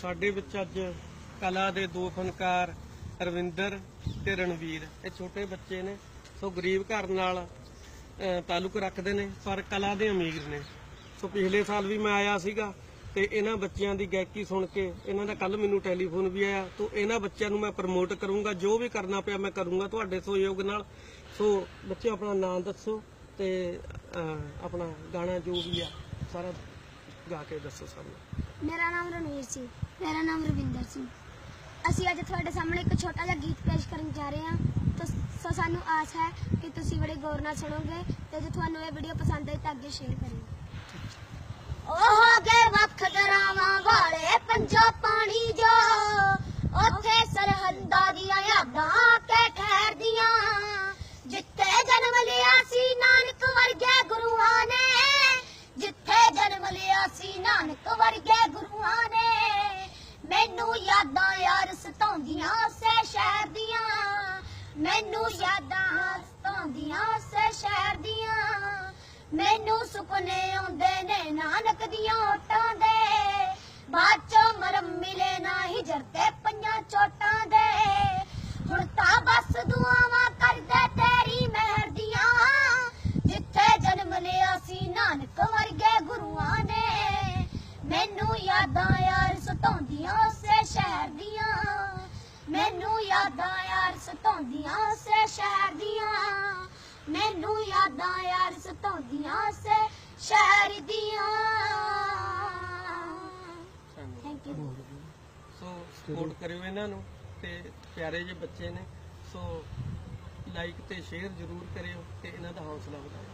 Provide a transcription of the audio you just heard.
ਸਾਡੇ ਵਿੱਚ ਅੱਜ ਕਲਾ ਦੇ ਦੋ ਫਨਕਾਰ, ਰਵਿੰਦਰ ਤੇ ਰਣਵੀਰ। ਇਹ ਛੋਟੇ ਬੱਚੇ ਨੇ, ਸੋ ਗਰੀਬ ਘਰ ਨਾਲ ਤਾਲੁਕ ਰੱਖਦੇ ਨੇ, ਪਰ ਕਲਾ ਦੇ ਅਮੀਰ ਨੇ। ਸੋ ਪਿਛਲੇ ਸਾਲ ਵੀ ਮੈਂ ਆਇਆ ਸੀਗਾ ਤੇ ਇਹਨਾਂ ਬੱਚਿਆਂ ਦੀ ਗਾਇਕੀ ਸੁਣ ਕੇ ਇਹਨਾਂ ਦਾ ਕੱਲ ਮੈਨੂੰ ਟੈਲੀਫੋਨ ਵੀ ਆਇਆ, ਤੋਂ ਇਹਨਾਂ ਬੱਚਿਆਂ ਨੂੰ ਮੈਂ ਪ੍ਰਮੋਟ ਕਰੂੰਗਾ, ਜੋ ਵੀ ਕਰਨਾ ਪਿਆ ਮੈਂ ਕਰੂੰਗਾ ਤੁਹਾਡੇ ਸਹਿਯੋਗ ਨਾਲ। ਸੋ ਬੱਚੇ ਆਪਣਾ ਨਾਮ ਦੱਸੋ ਤੇ ਆਪਣਾ ਗਾਣਾ ਜੋ ਵੀ ਆ, ਸਾਰਾ ਗਾ ਕੇ ਦੱਸੋ ਸਾਨੂੰ। ਮੇਰਾ ਨਾਮ ਰਣਵੀਰ ਸਿੰਘ, ਮੇਰਾ ਨਾਮ ਰਵਿੰਦਰ ਸਿੰਘ। ਅਸੀਂ ਅੱਜ ਤੁਹਾਡੇ ਸਾਹਮਣੇ ਇੱਕ ਛੋਟਾ ਜਿਹਾ ਗੀਤ ਪੇਸ਼ ਕਰਨ ਜਾ ਰਹੇ ਹਾਂ। ਤਾਂ ਸੋ ਸਾਨੂੰ ਆਸ ਹੈ ਕਿ ਤੁਸੀਂ ਬੜੇ ਗੌਰ ਨਾਲ ਸੁਣੋਗੇ ਤੇ ਜੇ ਤੁਹਾਨੂੰ ਇਹ ਵੀਡੀਓ ਪਸੰਦ ਆਈ ਤਾਂ ਅੱਗੇ ਸ਼ੇਅਰ ਕਰਿਓ। ਉਹ ਯਾਦਾਂ ਯਾਰ ਸਤਾਉਂਦੀਆਂ ਸੇ ਸ਼ਹਿਰ ਦੀਆਂ। ਮੈਨੂੰ ਯਾਦਾਂ ਸਤਾਉਂਦੀਆਂ ਸੇ ਸ਼ਹਿਰ ਦੀਆਂ। ਮੈਨੂੰ ਸੁਪਨੇ ਆਉਂਦੇ ਨੇ ਨਾਨਕ ਦੀਆਂ ਓਟਾਂ ਦੇ। ਬਾਅਦ ਮਰਮ ਮਿਲੇ ਨਾ ਹੀ ਜਰਤੇ ਪੰਜਾਂ ਚੋਟਾਂ ਦੇ। ਹੁਣ ਤਾਂ ਬਸ ਦੁਆਵਾਂ ਕਰਦੇ ਤੇਰੀ ਮਹਿਰ ਦੀਆਂ। ਜਿੱਥੇ ਜਨਮ ਲਿਆ ਸੀ ਨਾਨਕ ਵਰਗੇ ਗੁਰੂਆਂ ਨੇ। ਮੈਨੂੰ ਯਾਦਾਂ ਯਾਰ ਸਤਾਉਂਦੀਆਂ ਯਾਦਾਂ ਯਾਰ ਸਤਾਉਂਦੀਆਂ ਸੇ ਸ਼ਹਿਰ ਦੀਆਂ। ਮੈਨੂੰ ਯਾਦਾਂ ਯਾਰ ਸਤਾਉਂਦੀਆਂ ਸੇ ਸ਼ਹਿਰ ਦੀਆਂ। ਥੈਂਕ ਯੂ ਸੋ ਸਪੋਰਟ ਕਰਿਓ ਇਹਨਾਂ ਨੂੰ ਤੇ ਪਿਆਰੇ ਜਿਹੇ ਬੱਚੇ ਨੇ। ਸੋ ਲਾਈਕ ਤੇ ਸ਼ੇਅਰ ਜ਼ਰੂਰ ਕਰਿਓ ਤੇ ਇਹਨਾਂ ਦਾ ਹੌਸਲਾ ਵਧਾਓ।